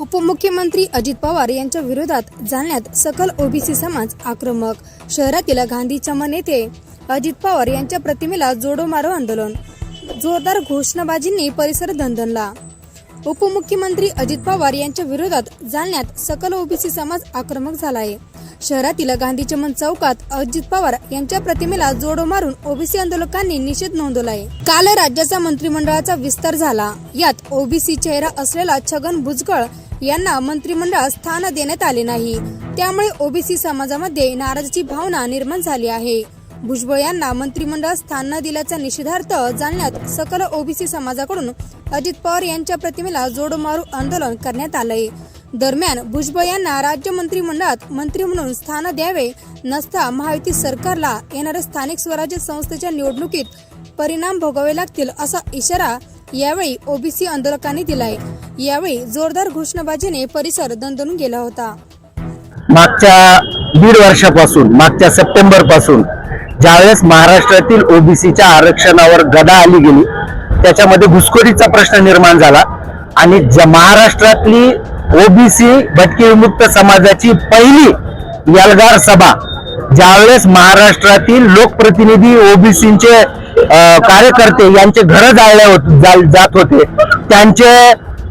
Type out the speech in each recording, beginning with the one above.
उपमुख्यमंत्री अजित पवार यांच्या विरोधात जालन्यात सकल ओबीसी समाज आक्रमक शहरातील गांधी चमन येथे अजित पवार यांच्या प्रतिमेला जोडो मारो आंदोलन जोरदार घोषणाबाजींनी परिसर दणदणला. उपमुख्यमंत्री अजित पवार यांच्या विरोधात जालन्यात सकल ओबीसी समाज आक्रमक झाला आहे शहरातील गांधी चमन चौकात अजित पवार यांच्या प्रतिमेला जोडो मारून ओबीसी आंदोलकांनी निषेध नोंदवला आहे काल राज्याचा मंत्रिमंडळाचा विस्तार झाला. यात ओबीसी चेहरा असलेला छगन भुजबळ यांना मंत्रिमंडळात स्थान देण्यात आले नाही. त्यामुळे ओबीसी समाजामध्ये नाराजीची भावना निर्माण झाली आहे. भुजबळ यांना मंत्रिमंडळात स्थान न दिल्याचा निषेधार्थ जालन्यात सकल ओबीसी समाजाकडून अजित पवार यांच्या प्रतिमेला जोडमारू आंदोलन करण्यात आलंय. दरम्यान भुजबळ यांना राज्य मंत्रिमंडळात मंत्री म्हणून स्थान द्यावे नसता महायुती सरकारला येणाऱ्या स्थानिक स्वराज्य संस्थेच्या निवडणुकीत परिणाम भोगावे लागतील असा इशारा यावेळी ओबीसी आंदोलकांनी दिलाय. यावेळी जोरदार घोषणाबाजीने परिसर दणदणून गेला होता. मागच्या दीड वर्षापासून मागच्या सप्टेंबरपासून ज्यावेळेस महाराष्ट्रातील ओबीसीच्या आरक्षणावर गदा आली गेली त्याच्यामध्ये घुसखोरीचा प्रश्न निर्माण झाला आणि ज्या महाराष्ट्रातली ओबीसी भटके विमुक्त समाजाची पहिली यलगार सभा ज्यावेळेस महाराष्ट्रातील लोकप्रतिनिधी ओबीसीचे कार्यकर्ते यांचे घर जाळले होत जात होते त्यांचे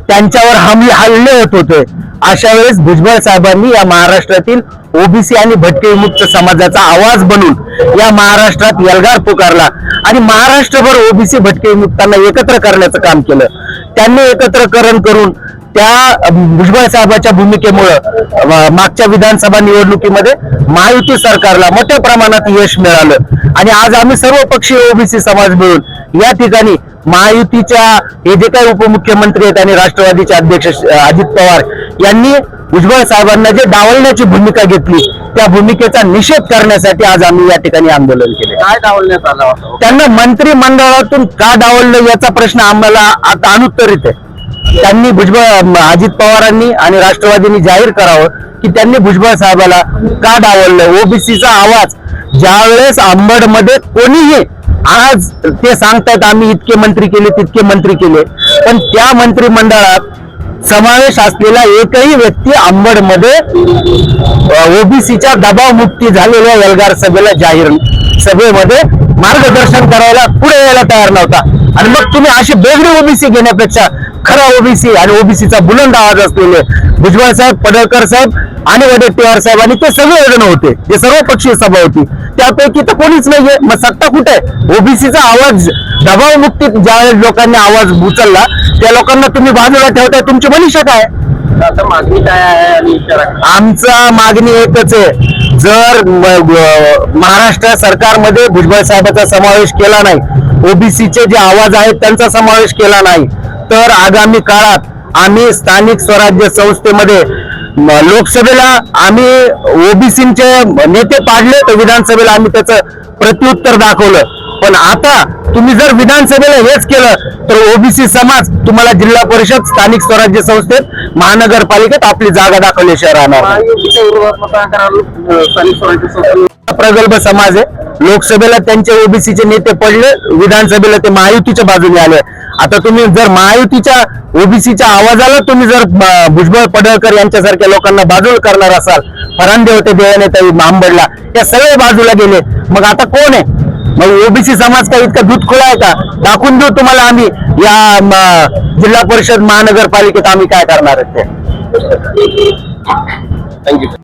त्यांच्यावर हमले हल्ले होत होते. अशा वेळेस भुजबळ साहेबांनी या महाराष्ट्रातील ओबीसी आणि भटके विमुक्त समाजाचा आवाज बनून या महाराष्ट्रात यलगार पुकारला आणि महाराष्ट्रभर ओबीसी भटके विमुक्तांना एकत्र करण्याचं काम केलं. त्यांनी एकत्रकरण करून त्या भुजबळ साहेबाच्या भूमिकेमुळं मागच्या विधानसभा निवडणुकीमध्ये महायुती सरकारला मोठ्या प्रमाणात यश मिळालं. आणि आज आम्ही सर्व पक्षीय ओबीसी समाज मिळून या ठिकाणी महायुतीच्या हे जे काही उपमुख्यमंत्री आहेत आणि राष्ट्रवादीचे अध्यक्ष अजित पवार यांनी भुजबळ साहेबांना जे डावलण्याची भूमिका घेतली त्या भूमिकेचा निषेध करण्यासाठी आज आम्ही या ठिकाणी आंदोलन केले. काय डावलण्यात आला होता? त्यांना मंत्रिमंडळातून का डावललं याचा प्रश्न आम्हाला आता अनुत्तरित आहे. त्यांनी भुजबळ अजित पवारांनी आणि राष्ट्रवादींनी जाहीर करावं की त्यांनी भुजबळ साहेबाला का डावललं? ओबीसीचा आवाज ज्यावेळेस अंबडमध्ये कोणीही आज ते सांगतात आम्ही इतके मंत्री केले तितके मंत्री केले. पण त्या मंत्रिमंडळात समावेश असलेला एकही व्यक्ती आंबडमध्ये ओबीसीच्या दबाव मुक्ती झालेल्या एल्गार सभेला जाहीर सभेमध्ये मार्गदर्शन करायला पुढे यायला तयार नव्हता. आणि मग तुम्ही अशी बेगडी ओबीसी घेण्यापेक्षा खरा ओबीसी आणि ओबीसीचा बुलंद आवाज असलेले भुजबळ साहेब पडळकर साहेब आणि वडेट्टीवार साहेब आणि ते सगळे जण होते जे सर्व पक्षीय सभा होती. त्यापैकी तर कोणीच नाहीये. मग सत्ता कुठे आहे? ओबीसीचा आवाज दबाव मुक्तीत ज्या लोकांनी आवाज उचलला त्या लोकांना तुम्ही बाजूला ठेवताय. तुमची मनीषा काय आता मागणी काय आहे? आमचा मागणी एकच आहे. जर महाराष्ट्र सरकारमध्ये भुजबळ साहेबांचा समावेश केला नाही ओबीसीचे जे आवाज आहेत त्यांचा समावेश केला नाही तर आगामी काळात आम्ही स्थानिक स्वराज्य संस्थेमध्ये लोकसभेला आम्ही ओबीसीचे नेते पाडले तर विधानसभेला आम्ही त्याचं प्रत्युत्तर दाखवलं. पण आता तुम्ही जर विधानसभेला हेच केलं तर ओबीसी समाज तुम्हाला जिल्हा परिषद स्थानिक स्वराज्य संस्थेत महानगरपालिकेत आपली जागा दाखवल्याशिवाय राहणार स्थानिक स्वराज्य प्रगल्भ समाज आहे. लोकसभेला त्यांचे ओबीसीचे नेते पडले विधानसभेला ते महायुतीच्या बाजूने आले. आता तुम्ही जर महायुतीच्या ओबीसीच्या आवाजाला तुम्ही जर भुजबळ पडळकर यांच्यासारख्या लोकांना बाजूला करणार असाल फरांदे होते देवानेताई आंबडला या सगळे बाजूला गेले. मग आता कोण आहे? मग ओबीसी समाज का इतका दूध खोळा आहे का? दाखवून देऊ तुम्हाला आम्ही. या जिल्हा परिषद महानगरपालिकेत आम्ही काय करणार आहे ते. थँक्यू